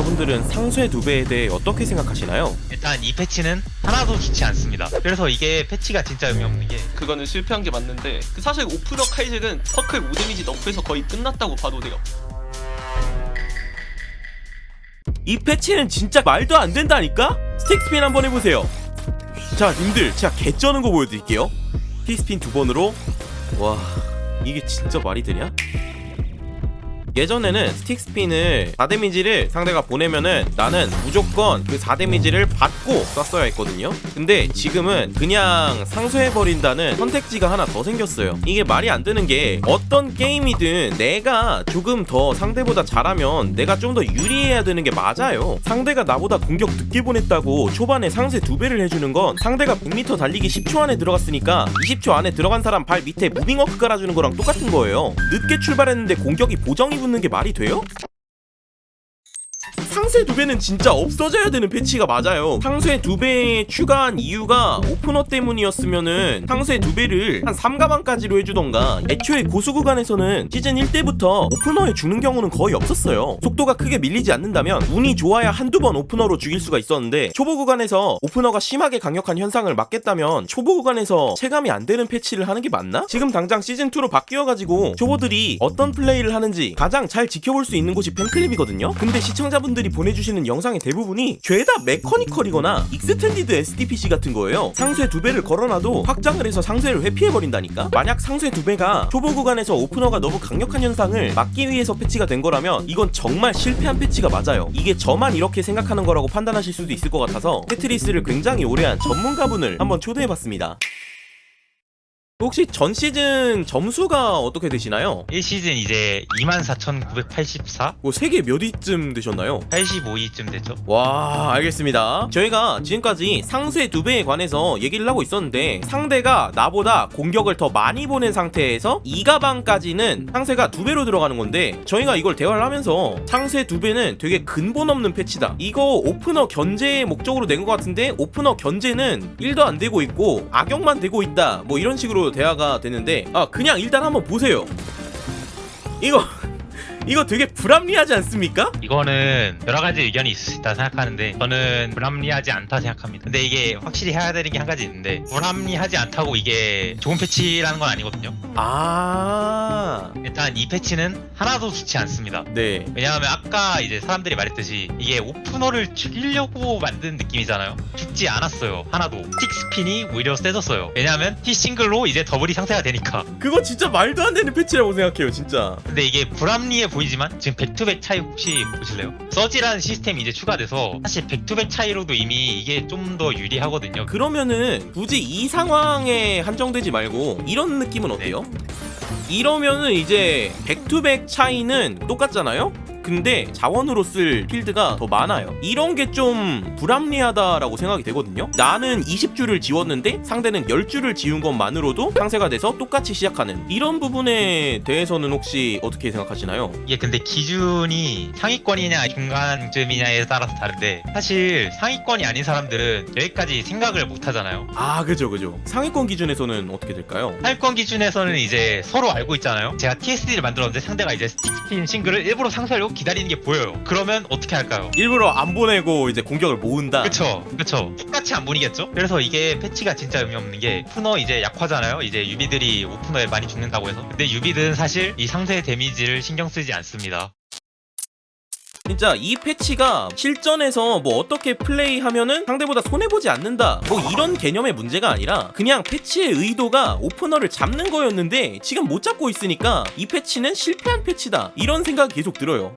여러분들은 상쇄 두 배에 대해 어떻게 생각하시나요? 일단 이 패치는 하나도 좋지 않습니다. 그래서 이게 패치가 진짜 의미 없는 게 그거는 실패한 게 맞는데 그 사실 오프너 카이젤은 서클 5데미지 너프에서 거의 끝났다고 봐도 돼요 이 패치는 진짜 말도 안 된다니까? 스틱 스핀 한번 해보세요. 자, 님들, 제가 개 쩌는 거 보여드릴게요. 티 스핀 두 번으로. 와, 이게 진짜 말이 되냐? 예전에는 스틱 스핀을 4데미지를 상대가 보내면은 나는 무조건 그 4데미지를 받고 쐈어야 했거든요. 근데 지금은 그냥 상쇄해버린다는 선택지가 하나 더 생겼어요. 이게 말이 안 되는 게 어떤 게임이든 내가 조금 더 상대보다 잘하면 내가 좀 더 유리해야 되는 게 맞아요. 상대가 나보다 공격 늦게 보냈다고 초반에 상쇄 두 배를 해주는 건 상대가 100m 달리기 10초 안에 들어갔으니까 20초 안에 들어간 사람 발 밑에 무빙워크 깔아주는 거랑 똑같은 거예요. 늦게 출발했는데 공격이 보정이 붙는 게 말이 돼요? 상쇄 두 배는 진짜 없어져야 되는 패치가 맞아요. 상쇄 두배 추가한 이유가 오프너 때문이었으면은 상쇄 두 배를 한 3가방까지로 해주던가 애초에 고수 구간에서는 시즌 1때부터 오프너에 주는 경우는 거의 없었어요. 속도가 크게 밀리지 않는다면 운이 좋아야 한두 번 오프너로 죽일 수가 있었는데 초보 구간에서 오프너가 심하게 강력한 현상을 막겠다면 초보 구간에서 체감이 안 되는 패치를 하는 게 맞나? 지금 당장 시즌 2로 바뀌어가지고 초보들이 어떤 플레이를 하는지 가장 잘 지켜볼 수 있는 곳이 팬클립이거든요. 근데 시청자분들 이 보내주시는 영상의 대부분이 죄다 메커니컬이거나 익스텐디드 SDPC 같은 거예요. 상쇄 두 배를 걸어놔도 확장을 해서 상쇄를 회피해버린다니까? 만약 상쇄 두 배가 초보 구간에서 오프너가 너무 강력한 현상을 막기 위해서 패치가 된 거라면 이건 정말 실패한 패치가 맞아요. 이게 저만 이렇게 생각하는 거라고 판단하실 수도 있을 것 같아서 테트리스를 굉장히 오래한 전문가분을 한번 초대해봤습니다. 혹시 전 시즌 점수가 어떻게 되시나요? 1시즌 이제 24,984? 뭐 세계 몇 위쯤 되셨나요? 85위쯤 됐죠. 와 알겠습니다 저희가 지금까지 상쇄 두 배에 관해서 얘기를 하고 있었는데 상대가 나보다 공격을 더 많이 보낸 상태에서 2가방까지는 상쇄가 두 배로 들어가는 건데 저희가 이걸 대화를 하면서 상쇄 두 배는 되게 근본 없는 패치다 이거 오프너 견제의 목적으로 낸 것 같은데 오프너 견제는 1도 안 되고 있고 악용만 되고 있다 뭐 이런 식으로 대화가 되는데 아 그냥 일단 한번 보세요. 이거 이거 되게 불합리하지 않습니까? 이거는 여러 가지 의견이 있다 생각하는데 저는 불합리하지 않다 생각합니다. 근데 이게 확실히 해야 되는 게 한 가지 있는데 불합리하지 않다고 이게 좋은 패치라는 건 아니거든요. 아, 일단 이 패치는 하나도 좋지 않습니다. 네. 왜냐하면 아까 이제 사람들이 말했듯이 이게 오프너를 죽이려고 만든 느낌이잖아요. 죽지 않았어요. 하나도. 틱스핀이 오히려 세졌어요. 왜냐하면 T 싱글로 이제 더블이 상태가 되니까. 그거 진짜 말도 안 되는 패치라고 생각해요, 진짜. 근데 이게 불합리해 보이지만 지금 백투백 차이 혹시 보실래요? 서지라는 시스템이 이제 추가돼서 사실 백투백 차이로도 이미 이게 좀 더 유리하거든요. 그러면은 굳이 이 상황에 한정되지 말고 이런 느낌은 어때요? 이러면은 이제 백투백 차이는 똑같잖아요? 근데 자원으로 쓸 필드가 더 많아요. 이런 게 좀 불합리하다라고 생각이 되거든요. 나는 20줄을 지웠는데 상대는 10줄을 지운 것만으로도 상세가 돼서 똑같이 시작하는 이런 부분에 대해서는 혹시 어떻게 생각하시나요? 이게 근데 기준이 상위권이냐 중간쯤이냐에 따라서 다른데 사실 상위권이 아닌 사람들은 여기까지 생각을 못 하잖아요. 아, 그죠, 그죠. 상위권 기준에서는 어떻게 될까요? 상위권 기준에서는 이제 서로 알고 있잖아요. 제가 TSD를 만들었는데 상대가 이제 스틱스핀 싱글을 일부러 상쇄하려고 기다리는 게 보여요. 그러면 어떻게 할까요? 일부러 안 보내고 이제 공격을 모은다. 그쵸 그쵸 똑같이 안 보이겠죠? 그래서 이게 패치가 진짜 의미 없는 게 오프너 이제 약화잖아요 이제 유비들이 오프너에 많이 죽는다고 해서 근데 유비들은 사실 이 상세 데미지를 신경 쓰지 않습니다 진짜 이 패치가 실전에서 뭐 어떻게 플레이하면은 상대보다 손해보지 않는다. 뭐 이런 개념의 문제가 아니라 그냥 패치의 의도가 오프너를 잡는 거였는데 지금 못 잡고 있으니까 이 패치는 실패한 패치다. 이런 생각이 계속 들어요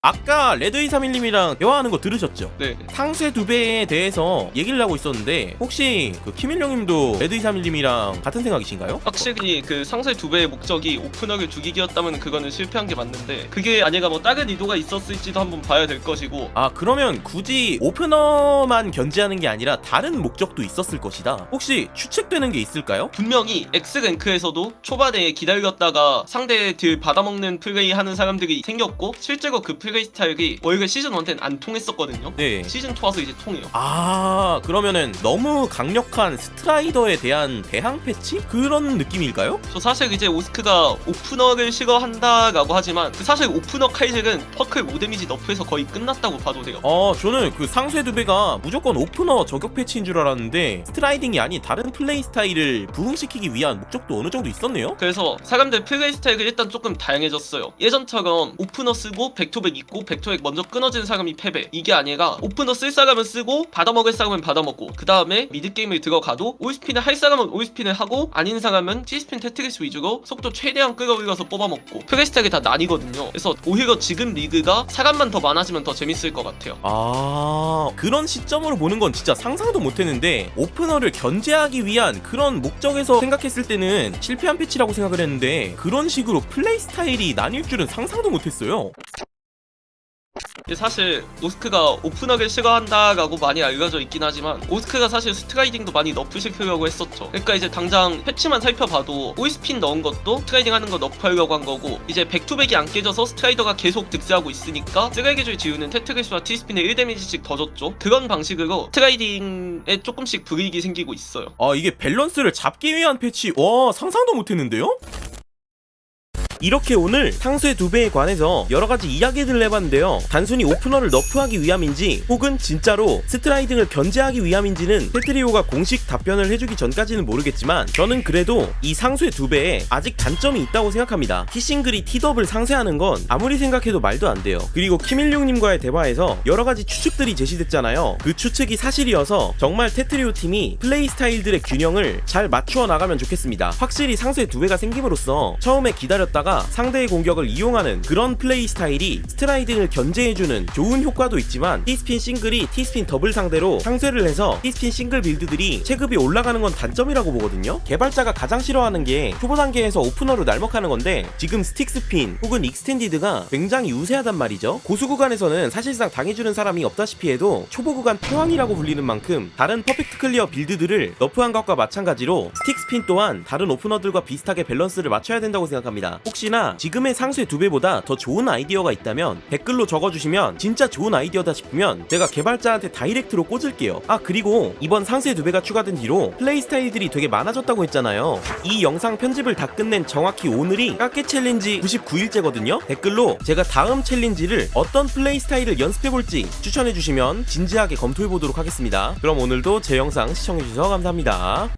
아까 레드231님이랑 대화하는 거 들으셨죠? 네 상쇄 두 배에 대해서 얘기를 하고 있었는데 혹시 그 키밀령님도 레드231님이랑 같은 생각이신가요? 확실히 그 상세 두 배의 목적이 오프너를 죽이기였다면 그거는 실패한 게 맞는데 그게 아니라 뭐 다른 의도가 있었을지도 한번 봐야 될 것이고 아 그러면 굳이 오프너만 견제하는 게 아니라 다른 목적도 있었을 것이다 혹시 추측되는 게 있을까요? 분명히 X랭크에서도 초반에 기다렸다가 상대 딜 받아먹는 플레이 하는 사람들이 생겼고 실제로 그 플레이 스타일이 원래 시즌 1 때는 안 통했었거든요. 네. 시즌 2 와서 이제 통해요. 아 그러면은 너무 강력한 스트라이더에 대한 대항 패치 그런 느낌일까요? 저 사실 이제 오스크가 오프너를 싫어한다라고 하지만 그 사실 오프너 칼질은 퍼클 5데미지 너프에서 거의 끝났다고 봐도 돼요. 어 저는 그 상쇄 두 배가 무조건 오프너 저격 패치인 줄 알았는데 스트라이딩이 아닌 다른 플레이 스타일을 부흥시키기 위한 목적도 어느 정도 있었네요. 그래서 사람들 플레이 스타일이 일단 조금 다양해졌어요. 예전처럼 오프너 쓰고 백투백 있고 백투백 먼저 끊어진 사람이 패배. 이게 아니라 오프너 쓸 사람은 쓰고 받아먹을 사람은 받아먹고 그 다음에 미드게임을 들어가도 올스핀을 할 사람은 올스핀을 하고 아닌 사람은 T스핀 테트리스 위주로 속도 최대한 끌어올려서 뽑아먹고 플레이 스타일이 다 나뉘거든요. 그래서 오히려 지금 리그가 사람만 더 많아지면 더 재밌을 것 같아요. 아 그런 시점으로 보는 건 진짜 상상도 못했는데 오프너를 견제하기 위한 그런 목적에서 생각했을 때는 실패한 패치라고 생각을 했는데 그런 식으로 플레이 스타일이 나뉠 줄은 상상도 못했어요. 사실 오스크가 오픈하게 싫어한다라고 많이 알려져 있긴 하지만 오스크가 사실 스트라이딩도 많이 너프시키려고 했었죠. 그러니까 이제 당장 패치만 살펴봐도 오이스핀 넣은 것도 스트라이딩 하는 거 너프하려고 한 거고 이제 백투백이 안 깨져서 스트라이더가 계속 득세하고 있으니까 쓰레기줄 지우는 테트리스와 티스핀에 1데미지씩 더 줬죠. 그런 방식으로 스트라이딩에 조금씩 불이익이 생기고 있어요. 아 이게 밸런스를 잡기 위한 패치 와 상상도 못했는데요? 이렇게 오늘 상수의 두 배에 관해서 여러 가지 이야기들을 해봤는데요. 단순히 오프너를 너프하기 위함인지 혹은 진짜로 스트라이딩을 견제하기 위함인지는 테트리오가 공식 답변을 해주기 전까지는 모르겠지만 저는 그래도 이 상수의 두 배에 아직 단점이 있다고 생각합니다. 티싱글이 티더블 상쇄하는 건 아무리 생각해도 말도 안 돼요. 그리고 키밀룡님과의 대화에서 여러 가지 추측들이 제시됐잖아요. 그 추측이 사실이어서 정말 테트리오 팀이 플레이 스타일들의 균형을 잘 맞추어 나가면 좋겠습니다. 확실히 상수의 두 배가 생김으로써 처음에 기다렸다가 상대의 공격을 이용하는 그런 플레이 스타일이 스트라이딩을 견제해주는 좋은 효과도 있지만 T스핀 싱글이 T스핀 더블 상대로 상쇄를 해서 T스핀 싱글 빌드들이 체급이 올라가는 건 단점이라고 보거든요. 개발자가 가장 싫어하는 게 초보 단계에서 오프너로 날먹하는 건데 지금 스틱 스핀 혹은 익스텐디드가 굉장히 우세하단 말이죠. 고수 구간에서는 사실상 당해주는 사람이 없다시피 해도 초보 구간 패왕이라고 불리는 만큼 다른 퍼펙트 클리어 빌드들을 너프한 것과 마찬가지로 스틱 스핀 또한 다른 오프너들과 비슷하게 밸런스를 맞춰야 된다고 생각합니다. 혹시 나 지금의 상수의 두 배보다 더 좋은 아이디어가 있다면 댓글로 적어주시면 진짜 좋은 아이디어다 싶으면 제가 개발자한테 다이렉트로 꽂을게요. 아 그리고 이번 상수의 두 배가 추가된 뒤로 플레이 스타일들이 되게 많아졌다고 했잖아요. 이 영상 편집을 다 끝낸 정확히 오늘이 깎기 챌린지 99일째거든요. 댓글로 제가 다음 챌린지를 어떤 플레이 스타일을 연습해볼지 추천해주시면 진지하게 검토해보도록 하겠습니다. 그럼 오늘도 제 영상 시청해주셔서 감사합니다.